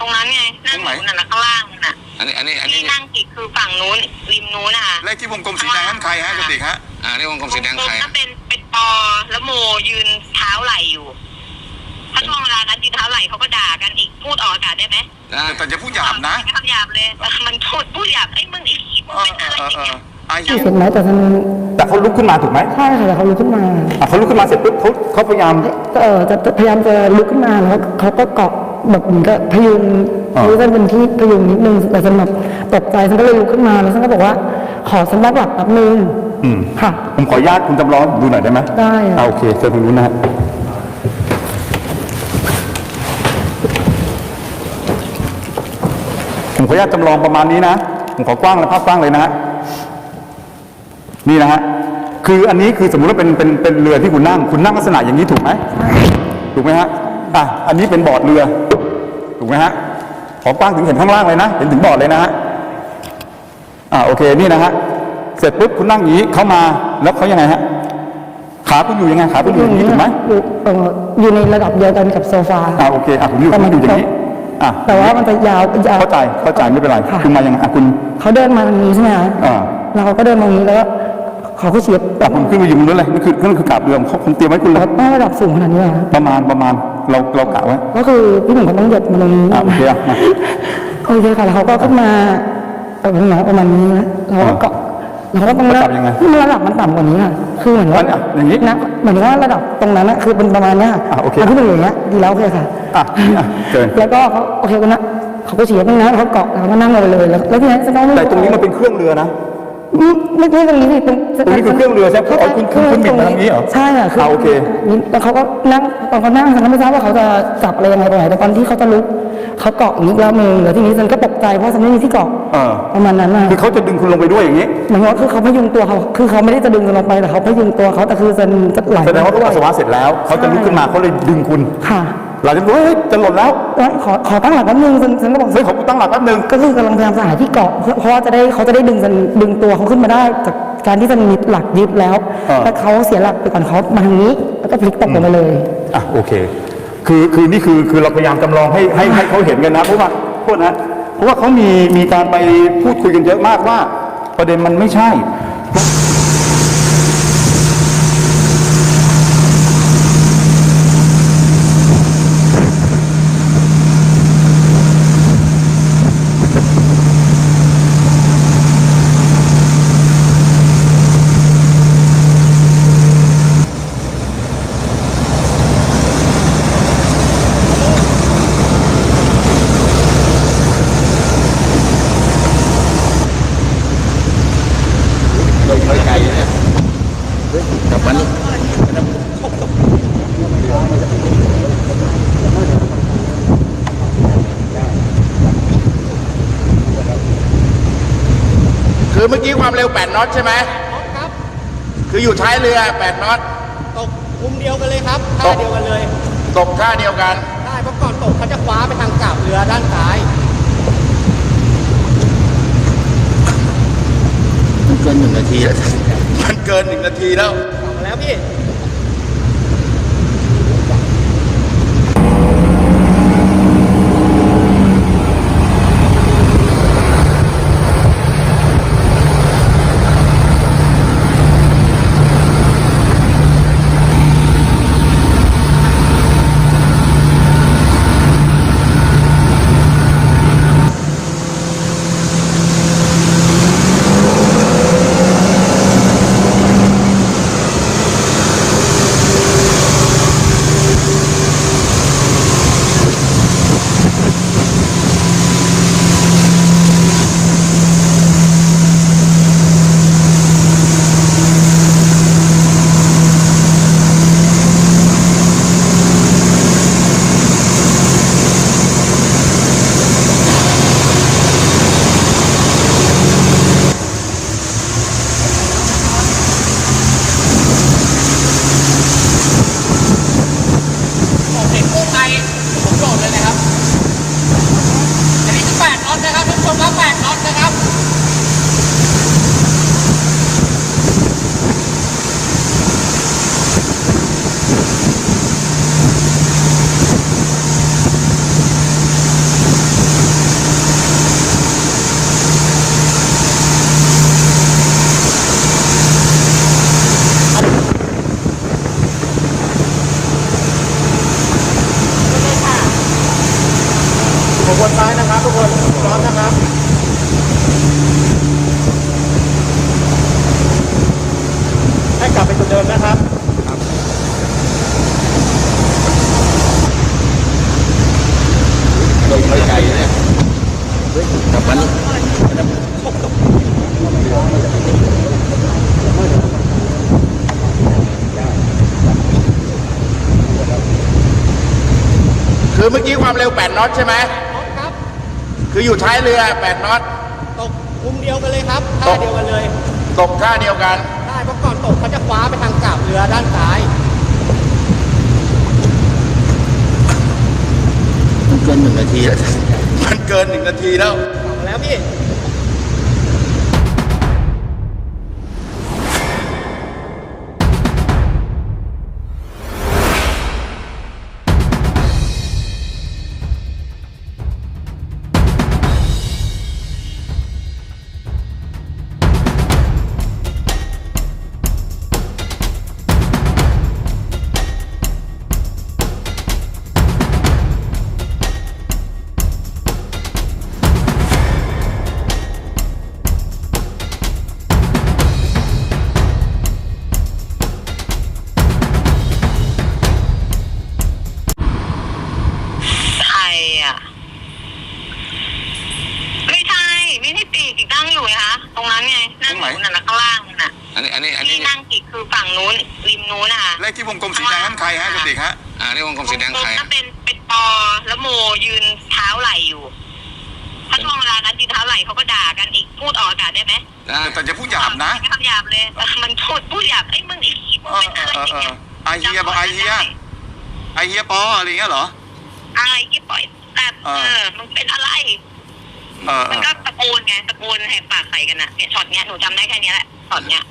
ตรงนั้นไงนั่งอยู่นั่นนะข้างล่างนั่นน่ะอันนี้อันนี้อันนี้ที่นั่งติดคือฝั่งนู้นริมนู้นนะคะเลขที่วงกลมสีแดงนั่นใครฮะกระติกฮะอ่านี่วงกลมสีแดงใครถ้าเป็นเป็นปอแล้วโมยืนเท้าไหลอยู่ถ้าช่วงเวลานั้นยืนเท้าไหลเขาก็ด่ากันอีกพูดออกอากาศได้ไหมได้แต่อย่าพูดหยาบนะไม่คำหยาบเลยแต่มันพูดพูดหยาบไอ้ยมึงไอ้ขี้มึงเออเป็นเออะไรออย่างเออเงี้ยไอ้เห็นไหมแต่ทำไมแต่เขาลุกขึ้นมาถูกไหมใช่ค่ะแต่เขาลุกขึ้นมาอะเขาลุกขึ้นมาเสร็จปุ๊บเขาเขาพยายามก็เออจะจะพยายามจะลุกขึ้นมาแล้วเขาก็เกาะ แบบเหมือนกับพยุงอ่ารู้ว่าเป็นที่พยุงนิดนึงแต่ฉันแบบตกใจฉันก็เลยลุกขึ้นมาแล้วฉันก็บอกว่า ขอสำนักหลักแป๊บนึงอืมค่ะผมขออนุญาตคุณจำลองดูหน่อยได้ไหมได้อะอ่าโอเคเชิญตรงนู้นนะฮะผมขออนุญาตจำลองประมาณนี้นะผมขอกว้างและภาพกว้างเลยนะฮะนี่นะฮะคืออันนี้คือสมมุติว่าเป็นเป็นเป็นเรือที่คุณนั่ง คุณนั่งลักษณะอย่างนี้ถูกไหมถูกไหมฮะอะอันนี้เป็นบอร์ดเรือ ถูกไหมฮะขอกว้างถึงเห็นข้างล่างเลยนะ เห็นถึงบอร์ดเลยนะฮะอ่าโอเคนี่นะฮะเสร็จปุ๊บคุณนั่งอย่างนี้เขามาแล้วเขายังไงฮะขาคุณอยู่ยังไงขาคุณอยู่อย่างนี้ถูกไหมอยู่เอ่ออยู่ในระดับเดียวกันกับโซฟาอ่าโอเคอะผมอยู่ผมอยู่อย่างนี้อะแต่ว่ามันจะยาวยาวเข้าใจเข้าใจไม่เป็นไรค่ะคุณมายังไงอะคุณเขาเดินมาทางนี้ใช่ไหมคะอ่าแล้วเขาก็เดินมาตรงนี้แล้วก็เขาก็เฉียบอะผมขึ้นมาอยู่บนนู้นเลยนี่คือนั่นคือกราบเรือผมผมเตรียมไว้คุณเลยไม่ระดับสูงขนาดนี้เหรอคะประมาณประมาณ เราเรากะไว้ก็คือพี่หนุ่มก็ต้องหยดมาตรงนี้อะโอเคอะมาโอเคค่ะแล้วเขาก็ขึ้นมาแบบประมาณประมาณนี้นะแล้วก็เกาะแล้วก็ต้องระดับยังไงที่ระดับมันต่ำกว่านี้ค่ะคือเหมือนว่าอันเนี้ยอย่างนี้นะเหมือนว่าระดับตรงนั้นนะคือเป็นประมาณเนี้ยค่ะอะโอเคนที่หนึ่งอย่างเงี้ยดีแล้วโอเคค่ะอะอะเชิญแล้วก็เขาโอเคกันนะเขาก็เฉียบตรงนั้นเขาเกาะแล้วเขาก็นั่งลงไปเลยแล้วแล้วทีนี้จะต้องแต่ตรงนี้มันเป็นเครื่องเรือนะ ไม่ไม่ใช่ตรงนี้สิตรงตรงนี้คือเครื่องเรือใช่ไหมอ๋อคุณคุณคุณบิดมาทางนี้เหรอใช่ค่ะอะโอเคแล้วเขาก็นั่งตอนเขานั่งฉันก็ไม่ทราบว่าเขาจะจับอะไรยังไงตรงไหนแต่ตอนที่เขาจะลุกเขาเกาะอย่างนี้แล้วมือแล้วทีนี้ฉันก็ตกใจเพราะฉันไม่มีที่เกาะเออประมาณนั้นนะคือเขาจะดึงคุณลงไปด้วยอย่างนี้หมายความว่าคือเขาพยุงตัวเขาคือเขาไม่ได้จะดึงเราลงไปแต่เขาพยุงตัวเขาแต่คือฉันจะไหลแสดงว่าเขาด้วปัยสสาวะเสร็จแล้วเขาจะลุกขึ้นมาเขาเลยดึงคุณค่ะ หลังจากนั้นเฮ้ยจะหล่นแล้วแล้วขอขอตั้งหลักแป๊บนึงฉันฉันก็บอกเฮ้ยขอกูตั้งหลักแป๊บนึงก็คือกำลังพยายามจะหาที่เกาะเพื่อเพราะว่าจะได้เขาจะได้ดึงฉันดึงตัวเขาขึ้นมาได้ จากการที่จะมีหลักยึดแล้วอ่า แต่เขาเสียหลักไปก่อนเขามาทางนี้แล้วก็พลิกตกลงไปเลย อะโอเค คือคือนี่คือคือเราพยายามจำลองให้ให้ให้เขาเห็นกันนะเพราะว่าโทษนะเพราะว่าเขามีมีการไปพูดคุยกันเยอะมากว่า ประเด็นมันไม่ใช่ เมื่อกี้ความเร็ว 8น็อตใช่ไหมครับ คืออยู่ท้ายเรือ 8น็อต ตกมุมเดียวกันเลยครับท่าเดียวกันเลย ตกท่าเดียวกัน ได้เพราะก่อนตกเขาจะคว้าไปทางกาบเรือด้านซ้ายมันเกินหนึ่งนาทีแล้วมันเกินหนึ่งนาทีแล้วกลับมาแล้วพี่ คือเมื่อกี้ความเร็ว 8น็อตใช่ไหมครับ คืออยู่ท้ายเรือ 8น็อต ตกมุมเดียวกันเลยครับท่าเดียวกันเลยตกท่าเดียวกัน ใช่เพราะก่อนตกเขาจะคว้าไปทางกาบเรือด้านซ้าย มันเกินหนึ่งนาทีอะมันเกินหนึ่งนาทีแล้ว ก นั่นน่ะอันนี้อันนี้อันนี้ที่นั่งอีกคือฝั่งนู้นริมนู้นนะคะเลขที่วงกลมสีแดงนั้นใครฮะกระติกฮะอ่านี่วงกลมสีแดงใครถ้าเป็นเป็นปอแล้วโมยืนเท้าไหลอยู่ถ้าช่วงเวลานั้นยืนเท้าไหลเขาก็ด่ากันอีกพูดออกอากาศได้ไหมได้แต่จะพูดหยาบนะไม่คำหยาบเลยเออมันพูดพูดหยาบไอ้ยมึงไอ้ขี้มึงเป็นอะไรอย่างเงี้ยเออเออเออไอเฮียบอกไอเฮียไอเฮียปออะไรอย่างเงี้ยเหรอไอ้ยี่ปล่อยแต่เอเอออมึงเป็นอะไร เออเอมันอก็ตะโกนไงตะโกนแหกปากใส่กันอะเนี่ยช็อตเนี้ยหนูจำได้แค่เนี้ยแหละช็อตเนี้ย